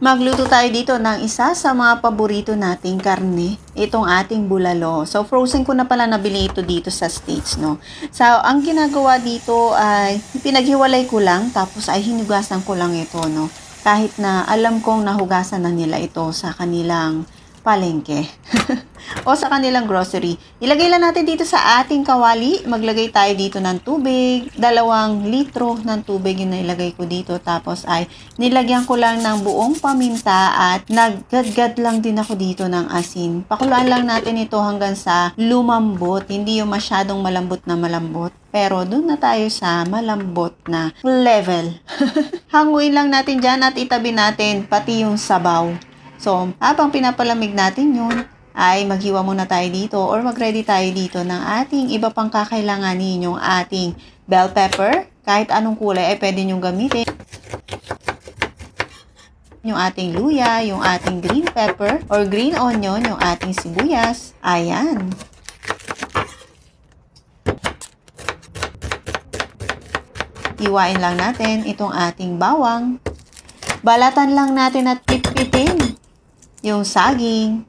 Magluto tayo dito ng isa sa mga paborito nating karne, itong ating bulalo. So, frozen ko na pala nabili ito dito sa States, no? So, ang ginagawa dito ay pinaghiwalay ko lang, tapos ay hinugasan ko lang ito, no? Kahit na alam kong nahugasan na nila ito sa kanilang palengke. o sa kanilang grocery. Ilagay lang natin dito sa ating kawali. Maglagay tayo dito ng tubig. Dalawang litro ng tubig yung nailagay ko dito. Tapos ay nilagyan ko lang ng buong paminta at naggadgad lang din ako dito ng asin. Pakuluan lang natin ito hanggang sa lumambot. Hindi yung masyadong malambot na malambot. Pero doon na tayo sa malambot na level. Hanguin lang natin dyan at itabi natin pati yung sabaw. So, habang pinapalamig natin yun, ay maghiwa muna tayo dito or mag-ready tayo dito ng ating iba pang kakailanganin yung ating bell pepper. Kahit anong kulay ay pwede nyong gamitin. Yung ating luya, yung ating green pepper or green onion, yung ating sibuyas. Ayan. Iwain lang natin itong ating bawang. Balatan lang natin at pitpitin yung saging.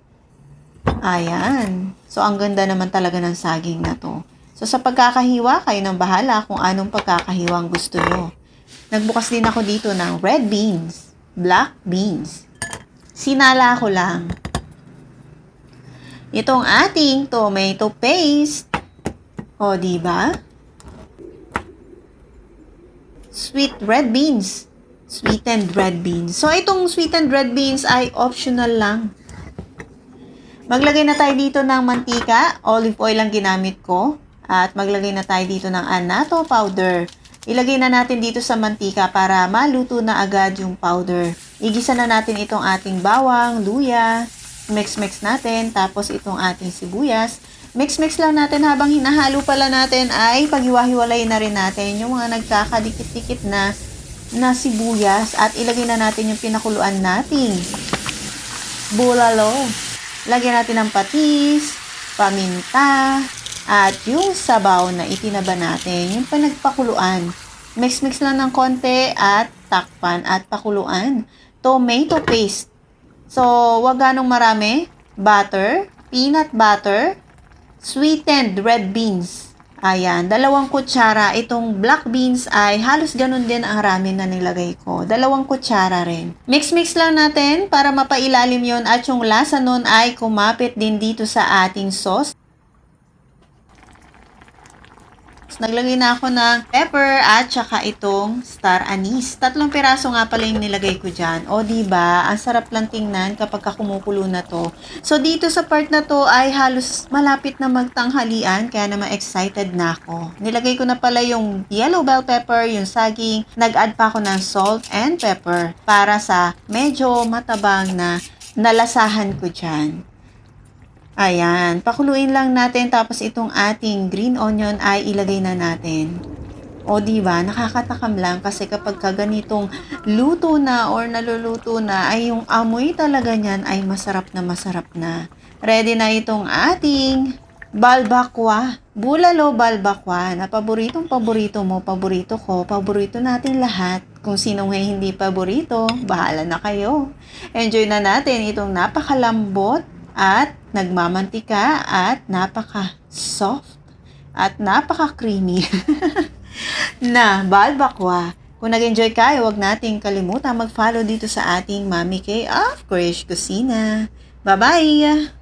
Ayan. So, ang ganda naman talaga ng saging na to. So, sa pagkakahiwa, kayo nang bahala kung anong pagkakahiwa ang gusto nyo. Nagbukas din ako dito ng red beans, black beans. Sinala ko lang. Itong ating tomato paste. O, di ba? Sweet red beans sweetened red beans. So, itong sweetened red beans ay optional lang. Maglagay na tayo dito ng mantika. Olive oil ang ginamit ko. At maglagay na tayo dito ng anato powder. Ilagay na natin dito sa mantika para maluto na agad yung powder. Igisa na natin itong ating bawang, luya. Mix-mix natin. Tapos itong ating sibuyas. Mix-mix lang natin habang hinahalo pala natin ay paghiwa-hiwalay na rin natin yung mga nagkakadikit-dikit na na sibuyas at ilagay na natin yung pinakuluan nating bulalo. Lagyan natin ng patis, paminta, at yung sabaw na itinaba natin, yung pinagpakuluan. Mix-mix lang ng konti at takpan at pakuluan. Tomato paste. So, wag ganong marami. Butter, peanut butter, sweetened red beans. Ayan, dalawang kutsara. Itong black beans ay halos ganun din ang ramen na nilagay ko. Dalawang kutsara rin. Mix-mix lang natin para mapailalim yon at yung lasa nun ay kumapit din dito sa ating sauce. Naglagay na ako ng pepper at saka itong star anise. Tatlong piraso nga pala yung nilagay ko dyan. O, ba diba? Ang sarap lang tingnan kapag kumukulo na to. So, dito sa part na to ay halos malapit na magtanghalian. Kaya naman excited na ako. Nilagay ko na pala yung yellow bell pepper, yung saging. Nag-add pa ako ng salt and pepper para sa medyo matabang na nalasahan ko dyan. Ayan, pakuluin lang natin tapos itong ating green onion ay ilagay na natin. O di ba, nakakatakam lang kasi kapag kaganitong luto na or naluluto na ay yung amoy talaga niyan ay masarap na masarap na. Ready na itong ating balbakwa. Bulalo balbakwa na paboritong paborito mo, paborito ko, paborito natin lahat. Kung sino nga hindi paborito, bahala na kayo. Enjoy na natin itong napakalambot at nagmamantika at napaka-soft at napaka-creamy na balbakwa. Kung nag-enjoy kayo, huwag nating kalimutan mag-follow dito sa ating Mami K of Krish Kusina. Bye-bye!